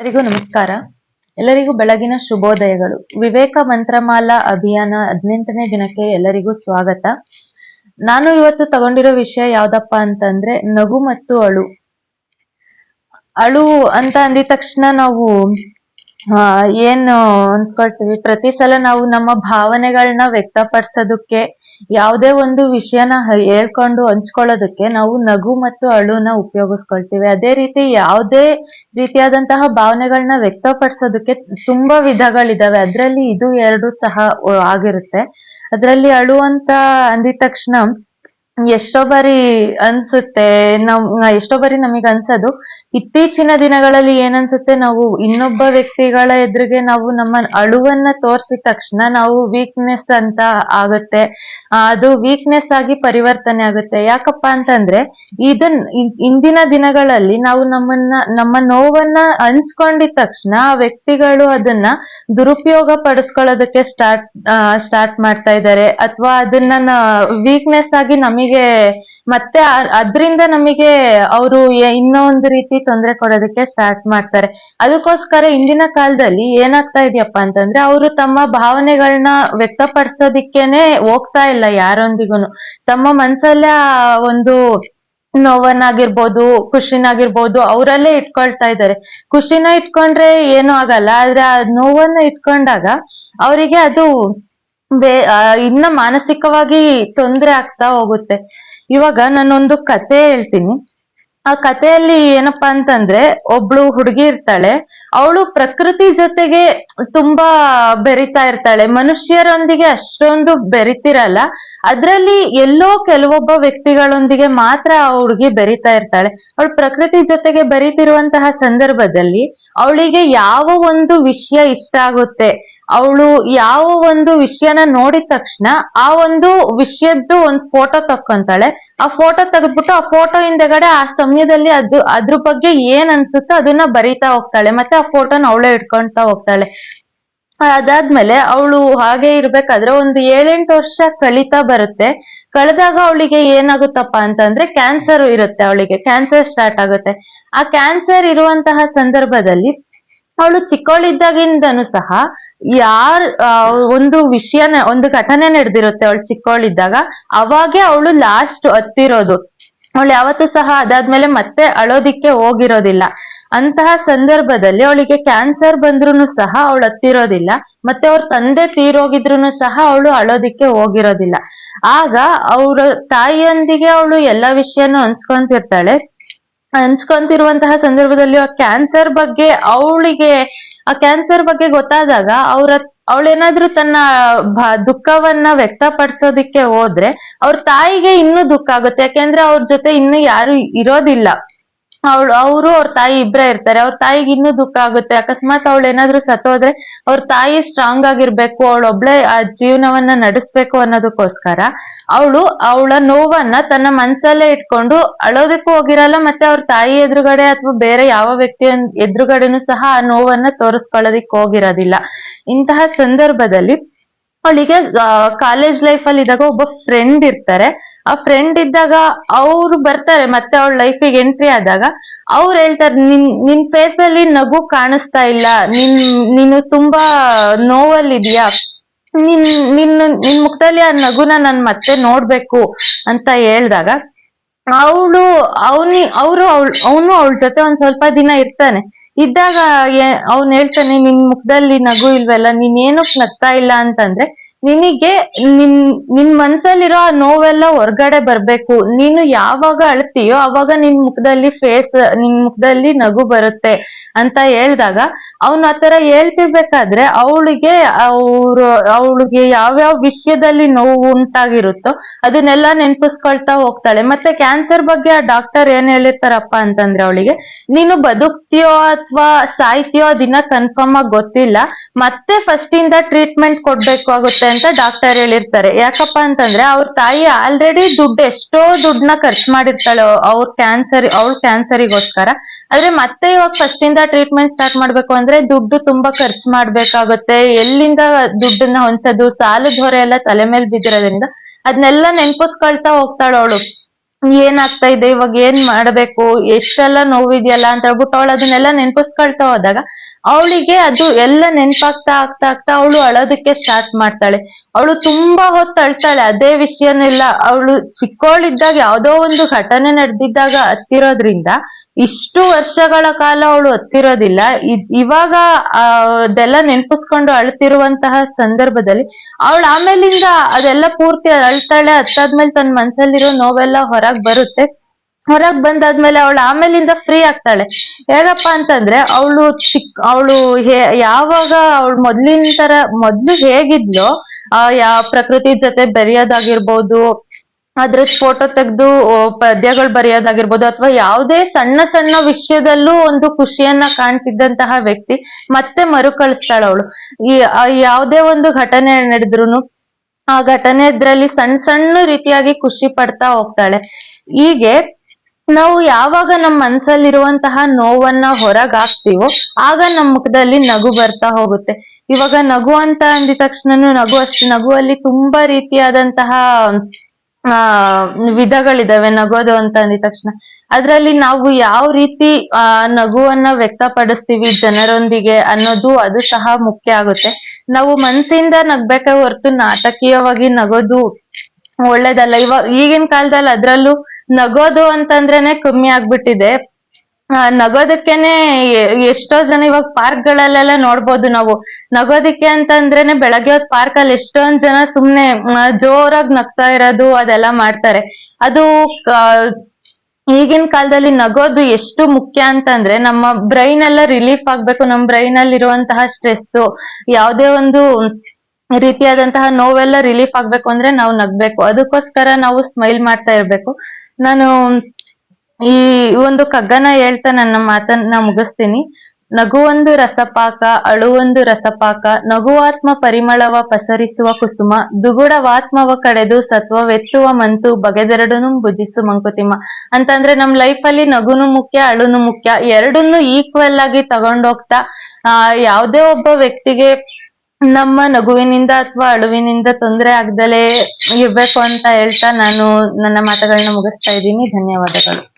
ಎಲ್ಲರಿಗೂ ನಮಸ್ಕಾರ. ಎಲ್ಲರಿಗೂ ಬೆಳಗಿನ ಶುಭೋದಯಗಳು. ವಿವೇಕ ಮಂತ್ರಮಾಲಾ ಅಭಿಯಾನ ಹದಿನೆಂಟನೇ ದಿನಕ್ಕೆ ಎಲ್ಲರಿಗೂ ಸ್ವಾಗತ. ನಾನು ಇವತ್ತು ತಗೊಂಡಿರೋ ವಿಷಯ ಯಾವ್ದಪ್ಪ ಅಂತಂದ್ರೆ ನಗು ಮತ್ತು ಅಳು. ಅಳು ಅಂತ ಅಂದಿದ ತಕ್ಷಣ ನಾವು ಏನು ಅನ್ಕೊಳ್ತೀವಿ ಪ್ರತಿ ಸಲ ನಾವು ನಮ್ಮ ಭಾವನೆಗಳನ್ನ ವ್ಯಕ್ತಪಡಿಸೋದಕ್ಕೆ ಯಾವುದೇ ಒಂದು ವಿಷಯನ ಹೇಳ್ಕೊಂಡು ಹಂಚ್ಕೊಳ್ಳೋದಕ್ಕೆ ನಾವು ನಗು ಮತ್ತು ಅಳುನ ಉಪಯೋಗಿಸ್ಕೊಳ್ತೀವಿ. ಅದೇ ರೀತಿ ಯಾವುದೇ ರೀತಿಯಾದಂತಹ ಭಾವನೆಗಳನ್ನ ವ್ಯಕ್ತಪಡಿಸೋದಕ್ಕೆ ತುಂಬಾ ವಿಧಗಳಿದಾವೆ. ಅದ್ರಲ್ಲಿ ಇದು ಎರಡು ಸಹ ಆಗಿರುತ್ತೆ. ಅದ್ರಲ್ಲಿ ಅಳು ಅಂತ ಅಂದಿದ ತಕ್ಷಣ ಎಷ್ಟೋ ಬಾರಿ ಅನ್ಸುತ್ತೆ ನಮ್ ಎಷ್ಟೋ ಬಾರಿ ನಮಗ್ ಅನ್ಸೋದು, ಇತ್ತೀಚಿನ ದಿನಗಳಲ್ಲಿ ಏನನ್ಸುತ್ತೆ, ನಾವು ಇನ್ನೊಬ್ಬ ವ್ಯಕ್ತಿಗಳ ಎದುರಿಗೆ ನಾವು ನಮ್ಮ ಅಳುವನ್ನ ತೋರಿಸಿದ ತಕ್ಷಣ ನಾವು ವೀಕ್ನೆಸ್ ಅಂತ ಆಗುತ್ತೆ. ಅದು ವೀಕ್ನೆಸ್ ಆಗಿ ಪರಿವರ್ತನೆ ಆಗುತ್ತೆ. ಯಾಕಪ್ಪ ಅಂತಂದ್ರೆ, ಇದನ್ ಇಂದಿನ ದಿನಗಳಲ್ಲಿ ನಾವು ನಮ್ಮನ್ನ, ನಮ್ಮ ನೋವನ್ನ ಹಂಚ್ಕೊಂಡಿದ ತಕ್ಷಣ ಆ ವ್ಯಕ್ತಿಗಳು ಅದನ್ನ ದುರುಪಯೋಗ ಪಡಿಸ್ಕೊಳ್ಳೋದಕ್ಕೆ ಸ್ಟಾರ್ಟ್ ಸ್ಟಾರ್ಟ್ ಮಾಡ್ತಾ ಇದ್ದಾರೆ. ಅಥವಾ ಅದನ್ನ ವೀಕ್ನೆಸ್ ಆಗಿ ನಮಗೆ ಮತ್ತೆ ಅದರಿಂದ ನಮಗೆ ಅವರು ಇನ್ನೊಂದು ರೀತಿ ತೊಂದರೆ ಕೊಡೋದಕ್ಕೆ ಸ್ಟಾರ್ಟ್ ಮಾಡ್ತಾರೆ. ಅದಕ್ಕೋಸ್ಕರ ಇಂದಿನ ಕಾಲದಲ್ಲಿ ಏನಾಗ್ತಾ ಇದೆಯಪ್ಪ ಅಂತಂದ್ರೆ ಅವರು ತಮ್ಮ ಭಾವನೆಗಳನ್ನ ವ್ಯಕ್ತಪಡಿಸೋದಿಕ್ಕೇನೆ ಹೋಗ್ತಾ ಇಲ್ಲ ಯಾರೊಂದಿಗೂನು. ತಮ್ಮ ಮನ್ಸಲ್ಲೇ ಒಂದು ನೋವನ್ನಾಗಿರ್ಬೋದು, ಖುಷಿನಾಗಿರ್ಬೋದು ಅವರಲ್ಲೇ ಇಟ್ಕೊಳ್ತಾ ಇದ್ದಾರೆ. ಖುಷಿನ ಇಟ್ಕೊಂಡ್ರೆ ಏನು ಆಗಲ್ಲ, ಆದ್ರೆ ಆ ನೋವನ್ನ ಇಟ್ಕೊಂಡಾಗ ಅವರಿಗೆ ಅದು ಬೇ ಇನ್ನ ಮಾನಸಿಕವಾಗಿ ತೊಂದರೆ ಆಗ್ತಾ ಹೋಗುತ್ತೆ. ಇವಾಗ ನಾನೊಂದು ಕತೆ ಹೇಳ್ತೀನಿ. ಆ ಕಥೆಯಲ್ಲಿ ಏನಪ್ಪಾ ಅಂತಂದ್ರೆ, ಒಬ್ಳು ಹುಡುಗಿ ಇರ್ತಾಳೆ. ಅವಳು ಪ್ರಕೃತಿ ಜೊತೆಗೆ ತುಂಬಾ ಬೆರಿತಾ ಇರ್ತಾಳೆ. ಮನುಷ್ಯರೊಂದಿಗೆ ಅಷ್ಟೊಂದು ಬೆರಿತಿರಲ್ಲ. ಅದ್ರಲ್ಲಿ ಎಲ್ಲೋ ಕೆಲವೊಬ್ಬ ವ್ಯಕ್ತಿಗಳೊಂದಿಗೆ ಮಾತ್ರ ಆ ಹುಡುಗಿ ಬೆರಿತಾ ಇರ್ತಾಳೆ. ಅವಳು ಪ್ರಕೃತಿ ಜೊತೆಗೆ ಬೆರಿತಿರುವಂತಹ ಸಂದರ್ಭದಲ್ಲಿ ಅವಳಿಗೆ ಯಾವ ಒಂದು ವಿಷಯ ಇಷ್ಟ ಆಗುತ್ತೆ? ಅವಳು ಯಾವ ಒಂದು ವಿಷಯನ ನೋಡಿದ ತಕ್ಷಣ ಆ ಒಂದು ವಿಷಯದ್ದು ಒಂದು ಫೋಟೋ ತಕ್ಕೊಂತಾಳೆ. ಆ ಫೋಟೋ ತೆಗೆದ್ಬಿಟ್ಟು ಆ ಫೋಟೋ ಹಿಂದೆಗಡೆ ಆ ಸಮಯದಲ್ಲಿ ಅದು, ಅದ್ರ ಬಗ್ಗೆ ಏನ್ ಅನ್ಸುತ್ತೋ ಅದನ್ನ ಬರಿತಾ ಹೋಗ್ತಾಳೆ. ಮತ್ತೆ ಆ ಫೋಟೋನ ಅವಳೇ ಇಟ್ಕೊಂತಾ ಹೋಗ್ತಾಳೆ. ಅದಾದ್ಮೇಲೆ ಅವಳು ಹಾಗೆ ಇರ್ಬೇಕಾದ್ರೆ ಒಂದು ಏಳೆಂಟು ವರ್ಷ ಕಳೀತಾ ಬರುತ್ತೆ. ಕಳೆದಾಗ ಅವಳಿಗೆ ಏನಾಗುತ್ತಪ್ಪ ಅಂತಂದ್ರೆ ಕ್ಯಾನ್ಸರ್ ಇರುತ್ತೆ ಅವಳಿಗೆ. ಕ್ಯಾನ್ಸರ್ ಸ್ಟಾರ್ಟ್ ಆಗುತ್ತೆ. ಆ ಕ್ಯಾನ್ಸರ್ ಇರುವಂತಹ ಸಂದರ್ಭದಲ್ಲಿ ಅವಳು ಚಿಕ್ಕವಳಿದ್ದಾಗಿಂದನು ಸಹ ಯಾರ್ ಒಂದು ವಿಷಯ ಒಂದು ಘಟನೆ ನಡೆದಿರುತ್ತೆ ಅವಳು ಚಿಕ್ಕವಳಿದ್ದಾಗ ಅವಾಗೆ ಅವಳು ಲಾಸ್ಟ್ ಹತ್ತಿರೋದು. ಅವಳು ಯಾವತ್ತು ಸಹ ಅದಾದ್ಮೇಲೆ ಮತ್ತೆ ಅಳೋದಿಕ್ಕೆ ಹೋಗಿರೋದಿಲ್ಲ. ಅಂತಹ ಸಂದರ್ಭದಲ್ಲಿ ಅವಳಿಗೆ ಕ್ಯಾನ್ಸರ್ ಬಂದ್ರು ಸಹ ಅವಳು ಹತ್ತಿರೋದಿಲ್ಲ. ಮತ್ತೆ ಅವ್ರ ತಂದೆ ತೀರೋಗಿದ್ರು ಸಹ ಅವಳು ಅಳೋದಿಕ್ಕೆ ಹೋಗಿರೋದಿಲ್ಲ. ಆಗ ಅವ್ರ ತಾಯಿಯೊಂದಿಗೆ ಅವಳು ಎಲ್ಲಾ ವಿಷಯನು ಹಂಚ್ಕೊಂತಿರ್ತಾಳೆ. ಹಂಚ್ಕೊಂತಿರುವಂತಹ ಸಂದರ್ಭದಲ್ಲಿ ಕ್ಯಾನ್ಸರ್ ಬಗ್ಗೆ ಅವಳಿಗೆ ಆ ಕ್ಯಾನ್ಸರ್ ಬಗ್ಗೆ ಗೊತ್ತಾದಾಗ ಅವ್ರ ಅವಳೇನಾದ್ರೂ ತನ್ನ ದುಃಖವನ್ನ ವ್ಯಕ್ತಪಡಿಸೋದಿಕ್ಕೆ ಹೋದ್ರೆ ಅವ್ರ ತಾಯಿಗೆ ಇನ್ನೂ ದುಃಖ ಆಗುತ್ತೆ. ಯಾಕೆಂದ್ರೆ ಅವ್ರ ಜೊತೆ ಇನ್ನು ಯಾರು ಇರೋದಿಲ್ಲ. ಅವಳು, ಅವರು ಅವ್ರ ತಾಯಿ ಇಬ್ರೇ ಇರ್ತಾರೆ. ಅವ್ರ ತಾಯಿಗೆ ಇನ್ನೂ ದುಃಖ ಆಗುತ್ತೆ. ಅಕಸ್ಮಾತ್ ಅವಳು ಏನಾದ್ರು ಸತ್ತೋದ್ರೆ ಅವ್ರ ತಾಯಿ ಸ್ಟ್ರಾಂಗ್ ಆಗಿರ್ಬೇಕು ಅವಳೊಬ್ಳೆ ಆ ಜೀವನವನ್ನ ನಡೆಸ್ಬೇಕು ಅನ್ನೋದಕ್ಕೋಸ್ಕರ ಅವಳು ಅವಳ ನೋವನ್ನ ತನ್ನ ಮನ್ಸಲ್ಲೇ ಇಟ್ಕೊಂಡು ಅಳೋದಕ್ಕೂ ಹೋಗಿರಲ್ಲ, ಮತ್ತೆ ಅವ್ರ ತಾಯಿ ಎದುರುಗಡೆ ಅಥವಾ ಬೇರೆ ಯಾವ ವ್ಯಕ್ತಿ ಎದುರುಗಡೆನೂ ಸಹ ಆ ನೋವನ್ನ ತೋರಿಸ್ಕೊಳ್ಳೋದಿಕ್ ಹೋಗಿರೋದಿಲ್ಲ. ಇಂತಹ ಸಂದರ್ಭದಲ್ಲಿ ಅವಳಿಗೆ ಕಾಲೇಜ್ ಲೈಫ್ ಅಲ್ಲಿ ಇದ್ದಾಗ ಒಬ್ಬ ಫ್ರೆಂಡ್ ಇರ್ತಾರೆ. ಆ ಫ್ರೆಂಡ್ ಇದ್ದಾಗ ಅವ್ರು ಬರ್ತಾರೆ, ಮತ್ತೆ ಅವಳ ಲೈಫಿಗೆ ಎಂಟ್ರಿ ಆದಾಗ. ಅವ್ರು ಹೇಳ್ತಾರೆ, ನಿನ್ ನಿನ್ ಫೇಸ್ ಅಲ್ಲಿ ನಗು ಕಾಣಿಸ್ತಾ ಇಲ್ಲ. ನಿನ್, ನೀನು ತುಂಬಾ ನೋವಲ್ಲಿದ್ಯಾ ನಿನ್ ನಿನ್ ನಿನ್ ಮುಖದಲ್ಲಿ ಆ ನಗುನ ನಾನ್ ಮತ್ತೆ ನೋಡ್ಬೇಕು, ಅಂತ ಹೇಳ್ದಾಗ, ಅವಳು, ಅವನಿ, ಅವರು ಅವಳು, ಅವನು ಅವಳ ಜೊತೆ ಒಂದ್ ಸ್ವಲ್ಪ ದಿನ ಇರ್ತಾನೆ. ಇದ್ದಾಗ ಅವ್ನ್ ಹೇಳ್ತಾನೆ, ನಿನ್ ಮುಖದಲ್ಲಿ ನಗು ಇಲ್ವಲ್ಲ, ನೀನ್ ಏನಕ್ ನಗ್ತಾ ಇಲ್ಲ? ಅಂತಂದ್ರೆ, ನಿನಗೆ ನಿನ್ ನಿನ್ ಮನ್ಸಲ್ಲಿರೋ ಆ ನೋವೆಲ್ಲ ಹೊರ್ಗಡೆ ಬರ್ಬೇಕು. ನೀನು ಯಾವಾಗ ಅಳ್ತೀಯೋ, ಅವಾಗ ನಿನ್ ಮುಖದಲ್ಲಿ ಫೇಸ್ ನಿನ್ ಮುಖದಲ್ಲಿ ನಗು ಬರುತ್ತೆ. ಅಂತ ಹೇಳ್ದಾಗ ಅವ್ನು ಆತರ ಹೇಳ್ತಿರ್ಬೇಕಾದ್ರೆ ಅವಳಿಗೆ ಅವ್ರು, ಅವಳಿಗೆ ಯಾವ್ಯಾವ ವಿಷಯದಲ್ಲಿ ನೋವು ಉಂಟಾಗಿರುತ್ತೋ ಅದನ್ನೆಲ್ಲ ನೆನ್ಪಿಸ್ಕೊಳ್ತಾ ಹೋಗ್ತಾಳೆ. ಮತ್ತೆ ಕ್ಯಾನ್ಸರ್ ಬಗ್ಗೆ ಆ ಡಾಕ್ಟರ್ ಏನ್ ಹೇಳಿರ್ತಾರಪ್ಪ ಅಂತಂದ್ರೆ ಅವಳಿಗೆ, ನೀನು ಬದುಕ್ತಿಯೋ ಅಥವಾ ಸಾಯ್ತಿಯೋ ದಿನ ಕನ್ಫರ್ಮ್ ಆಗಿ ಗೊತ್ತಿಲ್ಲ, ಮತ್ತೆ ಫಸ್ಟ್ ಇಂದ ಟ್ರೀಟ್ಮೆಂಟ್ ಕೊಡ್ಬೇಕಾಗುತ್ತೆ ಅಂತ ಡಾಕ್ಟರ್ ಹೇಳಿರ್ತಾರೆ. ಯಾಕಪ್ಪ ಅಂತಂದ್ರೆ ಅವ್ರ ತಾಯಿ ಆಲ್ರೆಡಿ ದುಡ್ಡು ಎಷ್ಟೋ ದುಡ್ಡನ್ನ ಖರ್ಚು ಮಾಡಿರ್ತಾಳೆ ಅವ್ರ ಕ್ಯಾನ್ಸರ್ ಅವಳ ಕ್ಯಾನ್ಸರಿಗೋಸ್ಕರ ಆದ್ರೆ ಮತ್ತೆ ಇವಾಗ ಫಸ್ಟ್ ಇಂದ ಟ್ರೀಟ್ಮೆಂಟ್ ಸ್ಟಾರ್ಟ್ ಮಾಡ್ಬೇಕು ಅಂದ್ರೆ ದುಡ್ಡು ತುಂಬಾ ಖರ್ಚು ಮಾಡ್ಬೇಕಾಗುತ್ತೆ. ಎಲ್ಲಿಂದ ದುಡ್ಡನ್ನ ಹೊಂಚೋದು ಸಾಲದ ಹೊರೆ ಎಲ್ಲ ತಲೆ ಮೇಲೆ ಬಿದ್ದಿರೋದ್ರಿಂದ ಅದನ್ನೆಲ್ಲ ನೆನ್ಪಿಸ್ಕೊಳ್ತಾ ಹೋಗ್ತಾಳ ಅವಳು. ಏನಾಗ್ತಾ ಇದೆ, ಇವಾಗ ಏನ್ ಮಾಡ್ಬೇಕು, ಎಷ್ಟೆಲ್ಲ ನೋವಿದೆಯಲ್ಲ ಅಂತ ಹೇಳ್ಬಿಟ್ಟು ಅವಳು ಅದನ್ನೆಲ್ಲ ನೆನ್ಪಿಸ್ಕೊಳ್ತಾ ಹೋದಾಗ ಅವಳಿಗೆ ಅದು ಎಲ್ಲ ನೆನ್ಪಾಗ್ತಾ ಆಗ್ತಾ ಆಗ್ತಾ ಅವಳು ಅಳೋದಕ್ಕೆ ಸ್ಟಾರ್ಟ್ ಮಾಡ್ತಾಳೆ. ಅವಳು ತುಂಬಾ ಹೊತ್ತು ಅಳ್ತಾಳೆ ಅದೇ ವಿಷಯನೆಲ್ಲ ಅವಳು ಚಿಕ್ಕವಳಿದ್ದಾಗ ಯಾವ್ದೋ ಒಂದು ಘಟನೆ ನಡೆದಿದ್ದಾಗ ಹತ್ತಿರೋದ್ರಿಂದ ಇಷ್ಟು ವರ್ಷಗಳ ಕಾಲ ಅವಳು ಹತ್ತಿರೋದಿಲ್ಲ. ಇವಾಗ ಅದೆಲ್ಲ ನೆನ್ಪಿಸ್ಕೊಂಡು ಅಳ್ತಿರುವಂತಹ ಸಂದರ್ಭದಲ್ಲಿ ಅವಳು ಆಮೇಲಿಂದ ಅದೆಲ್ಲ ಪೂರ್ತಿ ಅಳ್ತಾಳೆ. ಹತ್ತಾದ್ಮೇಲೆ ತನ್ನ ಮನ್ಸಲ್ಲಿರೋ ನೋವೆಲ್ಲ ಹೊರಗ್ ಬರುತ್ತೆ. ಹೊರಗ್ ಬಂದಾದ್ಮೇಲೆ ಅವಳು ಆಮೇಲಿಂದ ಫ್ರೀ ಆಗ್ತಾಳೆ. ಹೇಗಪ್ಪ ಅಂತಂದ್ರೆ ಅವಳು ಚಿಕ್, ಅವಳು ಯಾವಾಗ ಅವಳು ಮೊದ್ಲಿನ ತರ, ಮೊದ್ಲು ಹೇಗಿದ್ಲೋ, ಆ ಯಾವ ಪ್ರಕೃತಿ ಜೊತೆ ಬೆರೆಯೋದಾಗಿರ್ಬೋದು ಅದ್ರ ಫೋಟೋ ತೆಗೆದು ಪದ್ಯಗಳು ಬರೆಯೋದಾಗಿರ್ಬೋದು ಅಥವಾ ಯಾವುದೇ ಸಣ್ಣ ಸಣ್ಣ ವಿಷಯದಲ್ಲೂ ಒಂದು ಖುಷಿಯನ್ನ ಕಾಣ್ತಿದ್ದಂತಹ ವ್ಯಕ್ತಿ ಮತ್ತೆ ಮರುಕಳಿಸ್ತಾಳ ಅವಳು. ಈ ಯಾವುದೇ ಒಂದು ಘಟನೆ ನಡೆದ್ರು ಆ ಘಟನೆ ಇದ್ರಲ್ಲಿ ಸಣ್ಣ ಸಣ್ಣ ರೀತಿಯಾಗಿ ಖುಷಿ ಪಡ್ತಾ ಹೋಗ್ತಾಳೆ. ಹೀಗೆ ನಾವು ಯಾವಾಗ ನಮ್ಮ ಮನ್ಸಲ್ಲಿರುವಂತಹ ನೋವನ್ನ ಹೊರಗ್ ಹಾಕ್ತಿವೋ ಆಗ ನಮ್ಮ ಮುಖದಲ್ಲಿ ನಗು ಬರ್ತಾ ಹೋಗುತ್ತೆ. ಇವಾಗ ನಗು ಅಂತ ಅಂದಿದ ತಕ್ಷಣನು ನಗು ಅಷ್ಟು ನಗುವಲ್ಲಿ ತುಂಬಾ ರೀತಿಯಾದಂತಹ ಆ, ವಿಧಗಳಿದಾವೆ, ನಗೋದು ಅಂತ ಅಂದಿದ ತಕ್ಷಣ. ಅದ್ರಲ್ಲಿ ನಾವು ಯಾವ ರೀತಿ, ಆ, ನಗುವನ್ನ ವ್ಯಕ್ತಪಡಿಸ್ತೀವಿ ಜನರೊಂದಿಗೆ ಅನ್ನೋದು ಅದು ಸಹ ಮುಖ್ಯ ಆಗುತ್ತೆ. ನಾವು ಮನ್ಸಿಂದ ನಗ್ಬೇಕೆ ಹೊರತು ನಾಟಕೀಯವಾಗಿ ನಗೋದು ಒಳ್ಳೇದಲ್ಲ. ಇವಾಗ ಈಗಿನ ಕಾಲದಲ್ಲಿ ಅದ್ರಲ್ಲೂ ನಗೋದು ಅಂತಂದ್ರೇನೆ ಕಮ್ಮಿ ಆಗ್ಬಿಟ್ಟಿದೆ. ನಗೋದಕ್ಕೇನೆ ಎಷ್ಟೋ ಜನ ಇವಾಗ ಪಾರ್ಕ್ ಗಳಲ್ಲೆಲ್ಲ ನೋಡ್ಬೋದು ನಾವು. ನಗೋದಿಕ್ಕೆ ಅಂತಂದ್ರೇನೆ ಬೆಳಗ್ಗೆ ಹೊತ್ತು ಪಾರ್ಕ್ ಅಲ್ಲಿ ಎಷ್ಟೊಂದ್ ಜನ ಸುಮ್ನೆ ಜೋರಾಗಿ ನಗ್ತಾ ಇರೋದು ಅದೆಲ್ಲ ಮಾಡ್ತಾರೆ. ಅದು ಈಗಿನ ಕಾಲದಲ್ಲಿ ನಗೋದು ಎಷ್ಟು ಮುಖ್ಯ ಅಂತಂದ್ರೆ ನಮ್ಮ ಬ್ರೈನ್ ಎಲ್ಲ ರಿಲೀಫ್ ಆಗ್ಬೇಕು. ನಮ್ಮ ಬ್ರೈನ್ ಅಲ್ಲಿ ಇರುವಂತಹ ಸ್ಟ್ರೆಸ್ ಯಾವುದೇ ಒಂದು ರೀತಿಯಾದಂತಹ ನೋವೆಲ್ಲ ರಿಲೀಫ್ ಆಗ್ಬೇಕು ಅಂದ್ರೆ ನಾವು ನಗ್ಬೇಕು. ಅದಕ್ಕೋಸ್ಕರ ನಾವು ಸ್ಮೈಲ್ ಮಾಡ್ತಾ ಇರ್ಬೇಕು. ನಾನು ಈ ಒಂದು ಕಗ್ಗನ ಹೇಳ್ತಾ ನನ್ನ ಮಾತನ್ನ ಮುಗಿಸ್ತೀನಿ. ನಗುವೊಂದು ರಸಪಾಕ, ಅಳುವೊಂದು ರಸಪಾಕ, ನಗುವಾತ್ಮ ಪರಿಮಳವ ಪಸರಿಸುವ ಕುಸುಮ, ದುಗುಡವಾತ್ಮವ ಕಡೆದು ಸತ್ವವೆತ್ತುವ ಮಂತು ಬಗೆದೆರಡನು ಭುಜಿಸು ಮಂಕುತಿಮ್ಮ. ಅಂತಂದ್ರೆ ನಮ್ ಲೈಫ್ ಅಲ್ಲಿ ನಗುನು ಮುಖ್ಯ, ಅಳುನು ಮುಖ್ಯ, ಎರಡನ್ನು ಈಕ್ವಲ್ ಆಗಿ ತಗೊಂಡೋಗ್ತಾ, ಆ, ಯಾವುದೇ ಒಬ್ಬ ವ್ಯಕ್ತಿಗೆ ನಮ್ಮ ನಗುವಿನಿಂದ ಅಥವಾ ಅಳುವಿನಿಂದ ತೊಂದರೆ ಆಗ್ದಲೇ ಇರ್ಬೇಕು ಅಂತ ಹೇಳ್ತಾ ನಾನು ನನ್ನ ಮಾತುಗಳನ್ನ ಮುಗಿಸ್ತಾ ಇದ್ದೀನಿ. ಧನ್ಯವಾದಗಳು.